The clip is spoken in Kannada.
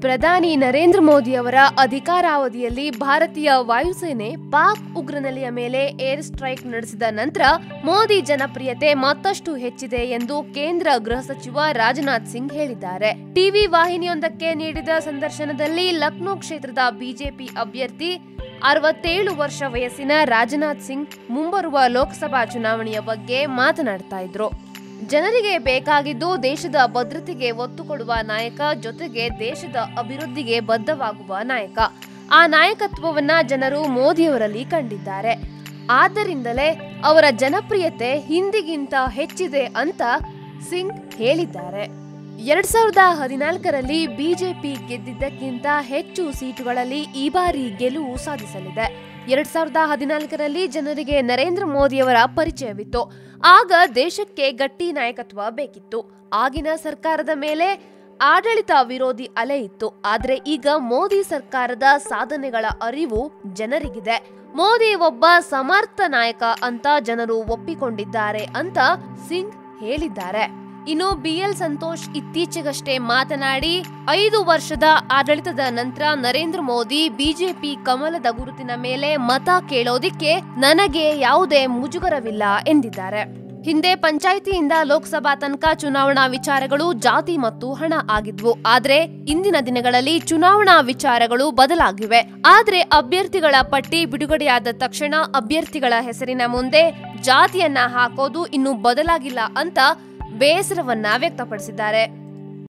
ಪ್ರಧಾನಿ ನರೇಂದ್ರ ಮೋದಿ ಅವರ ಅಧಿಕಾರಾವಧಿಯಲ್ಲಿ ಭಾರತೀಯ ವಾಯುಸೇನೆ ಪಾಕ್ ಉಗ್ರನೆಲೆಯ ಮೇಲೆ ಏರ್ ಸ್ಟ್ರೈಕ್ ನಡೆಸಿದ ನಂತರ ಮೋದಿ ಜನಪ್ರಿಯತೆ ಮತ್ತಷ್ಟು ಹೆಚ್ಚಿದೆ ಎಂದು ಕೇಂದ್ರ ಗೃಹ ಸಚಿವ ರಾಜನಾಥ್ ಸಿಂಗ್ ಹೇಳಿದ್ದಾರೆ. ಟಿವಿ ವಾಹಿನಿಯೊಂದಕ್ಕೆ ನೀಡಿದ ಸಂದರ್ಶನದಲ್ಲಿ ಲಕ್ನೋ ಕ್ಷೇತ್ರದ ಬಿಜೆಪಿ ಅಭ್ಯರ್ಥಿ ಅರವತ್ತೇಳು ವರ್ಷ ವಯಸ್ಸಿನ ರಾಜನಾಥ್ ಸಿಂಗ್ ಮುಂಬರುವ ಲೋಕಸಭಾ ಚುನಾವಣೆಯ ಬಗ್ಗೆ ಮಾತನಾಡ್ತಾ ಇದ್ರು. ಜನರಿಗೆ ಬೇಕಾಗಿದ್ದು ದೇಶದ ಭದ್ರತೆಗೆ ಒತ್ತು ಕೊಡುವ ನಾಯಕ, ಜೊತೆಗೆ ದೇಶದ ಅಭಿವೃದ್ಧಿಗೆ ಬದ್ಧವಾಗುವ ನಾಯಕ. ಆ ನಾಯಕತ್ವವನ್ನ ಜನರು ಮೋದಿಯವರಲ್ಲಿ ಕಂಡಿದ್ದಾರೆ. ಆದ್ದರಿಂದಲೇ ಅವರ ಜನಪ್ರಿಯತೆ ಹಿಂದಿಗಿಂತ ಹೆಚ್ಚಿದೆ ಅಂತ ಸಿಂಗ್ ಹೇಳಿದ್ದಾರೆ. ಎರಡ್ ಸಾವಿರದ ಹದಿನಾಲ್ಕರಲ್ಲಿ ಬಿಜೆಪಿ ಗೆದ್ದಿದ್ದಕ್ಕಿಂತ ಹೆಚ್ಚು ಸೀಟುಗಳಲ್ಲಿ ಈ ಬಾರಿ ಗೆಲುವು ಸಾಧಿಸಲಿದೆ. ಎರಡ್ ಸಾವಿರದ ಹದಿನಾಲ್ಕರಲ್ಲಿ ಜನರಿಗೆ ನರೇಂದ್ರ ಮೋದಿಯವರ ಪರಿಚಯವಿತ್ತು. ಆಗ ದೇಶಕ್ಕೆ ಗಟ್ಟಿ ನಾಯಕತ್ವ ಬೇಕಿತ್ತು. ಆಗಿನ ಸರ್ಕಾರದ ಮೇಲೆ ಆಡಳಿತ ವಿರೋಧಿ ಅಲೆ ಇತ್ತು. ಆದರೆ ಈಗ ಮೋದಿ ಸರ್ಕಾರದ ಸಾಧನೆಗಳ ಅರಿವು ಜನರಿಗಿದೆ. ಮೋದಿ ಒಬ್ಬ ಸಮರ್ಥ ನಾಯಕ ಅಂತ ಜನರು ಒಪ್ಪಿಕೊಂಡಿದ್ದಾರೆ ಅಂತ ಸಿಂಗ್ ಹೇಳಿದ್ದಾರೆ. ಇನ್ನು ಬಿ ಎಲ್ ಸಂತೋಷ್ ಇತ್ತೀಚೆಗಷ್ಟೇ ಮಾತನಾಡಿ ಐದು ವರ್ಷದ ಆಡಳಿತದ ನಂತರ ನರೇಂದ್ರ ಮೋದಿ ಬಿಜೆಪಿ ಕಮಲದ ಗುರುತಿನ ಮೇಲೆ ಮತ ಕೇಳೋದಿಕ್ಕೆ ನನಗೆ ಯಾವುದೇ ಮುಜುಗರವಿಲ್ಲ ಎಂದಿದ್ದಾರೆ. ಹಿಂದೆ ಪಂಚಾಯಿತಿಯಿಂದ ಲೋಕಸಭಾ ತನಕ ಚುನಾವಣಾ ವಿಚಾರಗಳು ಜಾತಿ ಮತ್ತು ಹಣ ಆಗಿದ್ವು. ಆದ್ರೆ ಇಂದಿನ ದಿನಗಳಲ್ಲಿ ಚುನಾವಣಾ ವಿಚಾರಗಳು ಬದಲಾಗಿವೆ. ಆದ್ರೆ ಅಭ್ಯರ್ಥಿಗಳ ಪಟ್ಟಿ ಬಿಡುಗಡೆಯಾದ ತಕ್ಷಣ ಅಭ್ಯರ್ಥಿಗಳ ಹೆಸರಿನ ಮುಂದೆ ಜಾತಿಯನ್ನ ಹಾಕೋದು ಇನ್ನು ಬದಲಾಗಿಲ್ಲ ಅಂತ ಬೇಸರವನ್ನ ವ್ಯಕ್ತಪಡಿಸಿದ್ದಾರೆ.